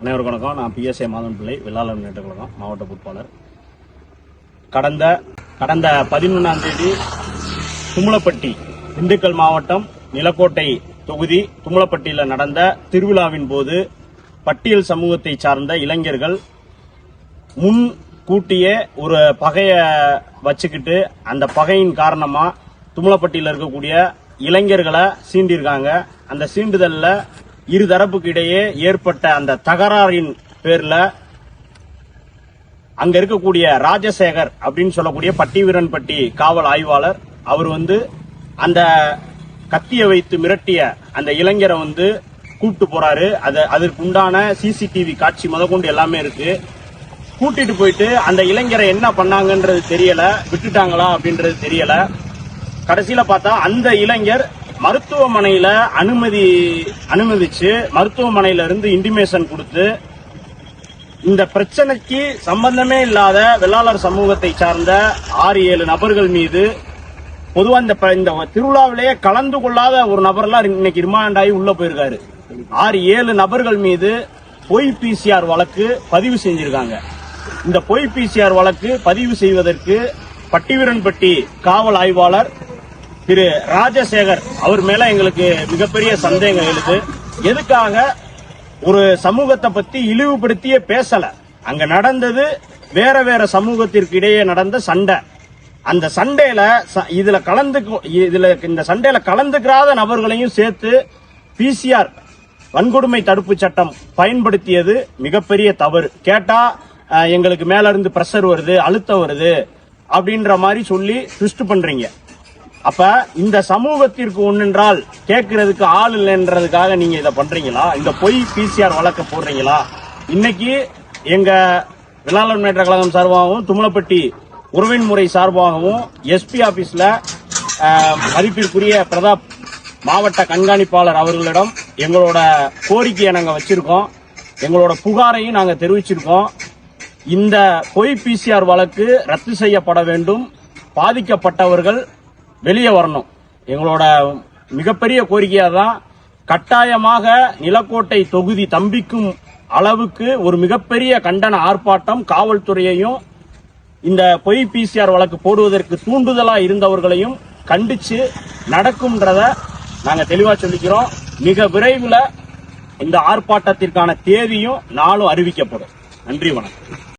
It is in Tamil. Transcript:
அனைவருக்கும் வணக்கம். நான் பிஎஸ்ஏ மாதன் பிள்ளை வெள்ளாளர் முன்னேற்ற கழகம் மாவட்ட பொறுப்பாளர். கடந்த கடந்த பதினொன்றாம் தேதி தும்ளப்பட்டி திண்டுக்கல் மாவட்டம் நிலக்கோட்டை தொகுதி தும்ளப்பட்டியில் நடந்த திருவிழாவின் போது பட்டியல் சமூகத்தை சார்ந்த இளைஞர்கள் முன் கூட்டியே ஒரு பகைய வச்சுக்கிட்டு அந்த பகையின் காரணமாக தும்ளப்பட்டியில் இருக்கக்கூடிய இளைஞர்களை சீண்டிருக்காங்க அந்த சீண்டுதலில் இரு தரப்புக்கு இடையே ஏற்பட்ட அந்த தகராறின் பேர்ல அங்க இருக்கக்கூடிய ராஜசேகர் அப்படின்னு சொல்லக்கூடிய பட்டிவீரன்பட்டி காவல் ஆய்வாளர் அவர் வந்து அந்த கத்தியை வைத்து மிரட்டிய அந்த இளைஞரை வந்து கூப்பிட்டு போறாரு. அது அதற்கு உண்டான சிசிடிவி காட்சி முதற்கொண்டு எல்லாமே இருக்கு. கூட்டிட்டு போயிட்டு அந்த இளைஞரை என்ன பண்ணாங்கன்றது தெரியல விட்டுட்டாங்களா அப்படின்றது தெரியல. கடைசியில பார்த்தா அந்த இளைஞர் மருத்துவமனையில அனுமதி அனுமதிச்சு மருத்துவமனையில இருந்து இன்டிமேஷன் கொடுத்து இந்த பிரச்சனைக்கு சம்பந்தமே இல்லாத வெள்ளாளர் சமூகத்தை சார்ந்த ஆறு ஏழு நபர்கள் மீது பொதுவா இந்த ப- இந்த திருவிழாவிலேயே கலந்து கொள்ளாத ஒரு நபர்லாம் இன்னைக்கு ரிமாண்ட் ஆகி உள்ள போயிருக்காரு. ஆறு ஏழு நபர்கள் மீது பொய் பிசிஆர் வழக்கு பதிவு செஞ்சிருக்காங்க. இந்த பொய் பிசிஆர் வழக்கு பதிவு செய்வதற்கு பட்டிவீரன்பட்டி காவல் ஆய்வாளர் திரு ராஜசேகர் அவர் மேல எங்களுக்கு மிகப்பெரிய சந்தேகம் எழுது. எதுக்காக ஒரு சமூகத்தை பத்தி இழிவுபடுத்தியே பேசல? அங்க நடந்தது வேற வேற சமூகத்திற்கு இடையே நடந்த சண்டை. அந்த சண்டையில ச- இதுல கலந்து இதுல இந்த சண்டையில கலந்துக்கிறாத நபர்களையும் சேர்த்து பிசிஆர் வன்கொடுமை தடுப்பு சட்டம் பயன்படுத்தியது மிகப்பெரிய தவறு. கேட்டா எங்களுக்கு மேல இருந்து பிரஷர் வருது அழுத்தம் வருது அப்படின்ற மாதிரி சொல்லி ட்விஸ்ட் பண்றீங்க. அப்ப இந்த சமூகத்திற்கு ஒன்னென்றால் கேட்கறதுக்கு ஆள் இல்லைன்றதுக்காக நீங்க இதை பண்றீங்களா? இந்த பொய் பிசிஆர் வழக்க போடுறீங்களா? இன்னைக்கு எங்க வெள்ளாளர் முன்னேற்ற கழகம் சார்பாகவும் தும்மலப்பட்டி உறவின் முறை சார்பாகவும் எஸ்பி ஆபீஸ்ல மதிப்பிற்குரிய பிரதாப் மாவட்ட கண்காணிப்பாளர் அவர்களிடம் எங்களோட கோரிக்கையை நாங்கள் வச்சிருக்கோம். எங்களோட புகாரையும் நாங்கள் தெரிவிச்சிருக்கோம். இந்த பொய் பிசிஆர் வழக்கு ரத்து செய்யப்பட வேண்டும். பாதிக்கப்பட்டவர்கள் வெளியே வரணும். எங்களோட மிகப்பெரிய கோரிக்கையாக தான் கட்டாயமாக நிலக்கோட்டை தொகுதி தம்பிக்கும் அளவுக்கு ஒரு மிகப்பெரிய கண்டன ஆர்ப்பாட்டம் காவல்துறையையும் இந்த பொய் பிசிஆர் வழக்கு போடுவதற்கு தூண்டுதலாக இருந்தவர்களையும் கண்டிச்சு நடக்கும்ன்றத நாங்கள் தெளிவாக சொல்லிக்கிறோம். மிக விரைவில் இந்த ஆர்ப்பாட்டத்திற்கான தேதியும் நாளும் அறிவிக்கப்படும். நன்றி வணக்கம்.